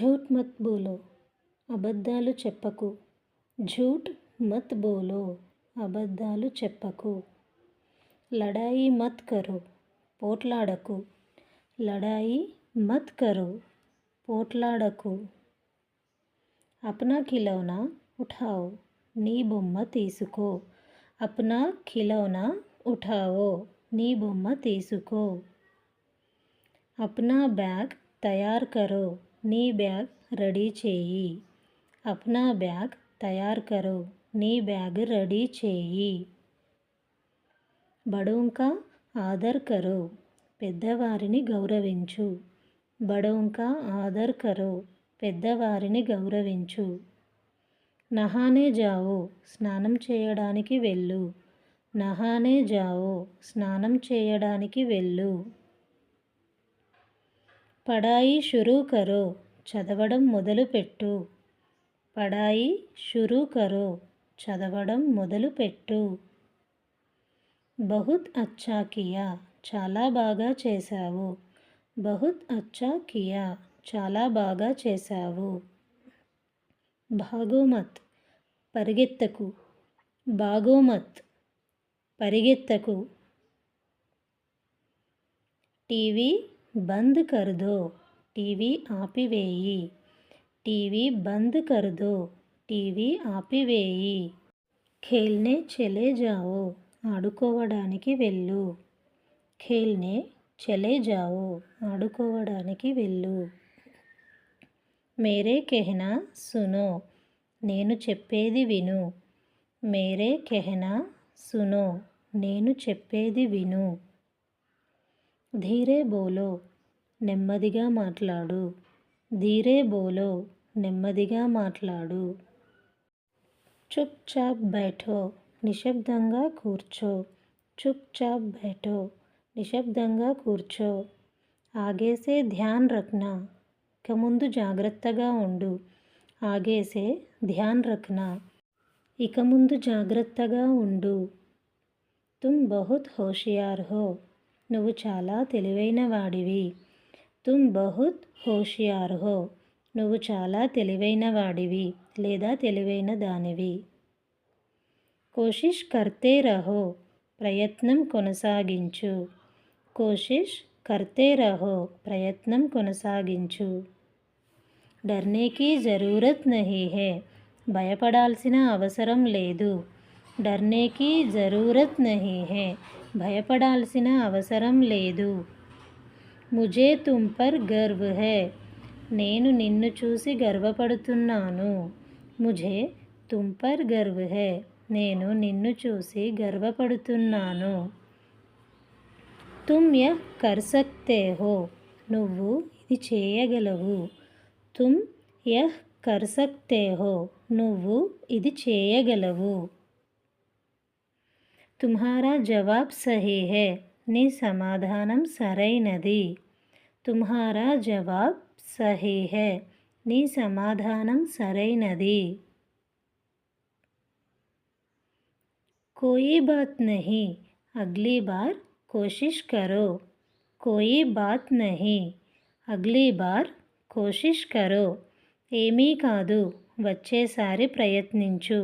ఝూట్ మత్ బోలో అబద్ధాలు చెప్పకు. ఝూట్ మత్ బోలో అబద్ధాలు చెప్పకు. లడాయి మత్ కరో పోట్లాడకు. లడాయి మత్ కరో పోట్లాడకు. అప్నా ఖిలౌనా ఉఠావు నీ బొమ్మ తీసుకో. అప్నా ఖిలౌనా ఉఠావో నీ బొమ్మ తీసుకో. అప్నా బ్యాగ్ తయారు కరో. నీ బ్యాగ్ రెడీ చేయి. అప్నా బ్యాగ్ తయారు కరో. నీ బ్యాగ్ రెడీ చేయి. బడోంకా ఆదర్ కరో. పెద్దవారిని గౌరవించు. బడోంకా ఆదర్ కరో. పెద్దవారిని గౌరవించు. నహానే జావో. స్నానం చేయడానికి వెళ్ళు. నహానే జావో. స్నానం చేయడానికి వెళ్ళు. పడాయి షురూ కరో చదవడం మొదలుపెట్టు. పడాయి షురూ కరో చదవడం మొదలుపెట్టు. బహుత్ అచ్చా కియా చాలా బాగా చేశావు. బహుత్ అచ్చా కియా చాలా బాగా చేశావు. భాగోమత్ పరిగెత్తకు. భాగోమత్ పరిగెత్తకు. టీవీ బంద్ కరుదో. టీవీ ఆపివేయి. టీవీ బంద్ కరుదో. టీవీ ఆపివేయి. ఖేల్నే చలే జావో ఆడుకోవడానికి వెళ్ళు. ఖేల్నే చలే జావో ఆడుకోవడానికి వెళ్ళు. మేరే కెహనా సునో. నేను చెప్పేది విను. మేరే కెహనా సునో. నేను చెప్పేది విను. ధీరే బోలో నెమ్మదిగా మాట్లాడు. ధీరే బోలో నెమ్మదిగా మాట్లాడు. చుప్ చాప్ బైఠో నిశ్శబ్దంగా కూర్చో. చుప్ చాప్ బైఠో నిశ్శబ్దంగా కూర్చో. ఆగేసే ధ్యాన్ రఖనా ఇక ముందు జాగ్రత్తగా ఉండు. ఆగేసే ధ్యాన్ రఖనా ఇక ముందు జాగ్రత్తగా ఉండు. తుమ్ బహుత్ హోషియార్ హో నువ్వు చాలా తెలివైన వాడివి. తుమ్ బహుత్ హోషియార్ హో నువ్వు చాలా తెలివైన వాడివి లేదా తెలివైన దానివి. కోషిష్ కర్తే రహో. ప్రయత్నం కొనసాగించు. కోషిష్ కర్తే రహో. ప్రయత్నం కొనసాగించు. డర్నేకి జరూరత్ నహీ హే. భయపడాల్సిన అవసరం లేదు. డర్నేకి జరూరత్ నహీ హే. భయపడాల్సిన అవసరం లేదు. ముజే తుమ్ పర్ గర్వ్ హే. నేను నిన్ను చూసి గర్వపడుతున్నాను. ముజే తుమ్ పర్ గర్వ్ హే. నేను నిన్ను చూసి గర్వపడుతున్నాను. తుమ్ యహ్ కర్ సక్తే హో. నువ్వు ఇది చేయగలవు. తుమ్ యహ్ కర్ సక్తే హో. నువ్వు ఇది చేయగలవు. తుమ్హారా జవాబ్ సహీ హే నీ సమాధానం సరైనది తుమ్హారా జవాబ్ సహీ హే నీ సమాధానం సరైనది కోయి బాత్ నహీ అగ్లీ బార్ కోషిష్ కరో కోయి బాత్ నహీ అగ్లీ బార్ కోషిష్ కరో ఏమీ కాదు వచ్చేసారి ప్రయత్నించు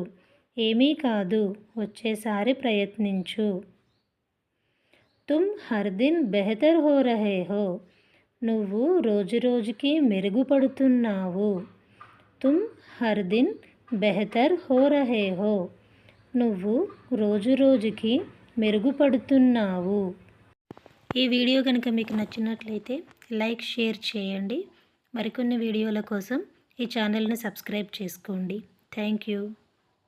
ఏమీ కాదు వచ్చేసారి ప్రయత్నించు. తుమ్ హర్దిన్ బెహతర్ హో రహే హో నువ్వు రోజురోజుకి మెరుగుపడుతున్నావు. తుమ్ హర్దిన్ బెహతర్ హో రహే హో నువ్వు రోజురోజుకి మెరుగుపడుతున్నావు. ఈ వీడియో కనుక మీకు నచ్చినట్లయితే లైక్ షేర్ చేయండి. మరికొన్ని వీడియోల కోసం ఈ ఛానల్ని సబ్స్క్రైబ్ చేసుకోండి. Thank you.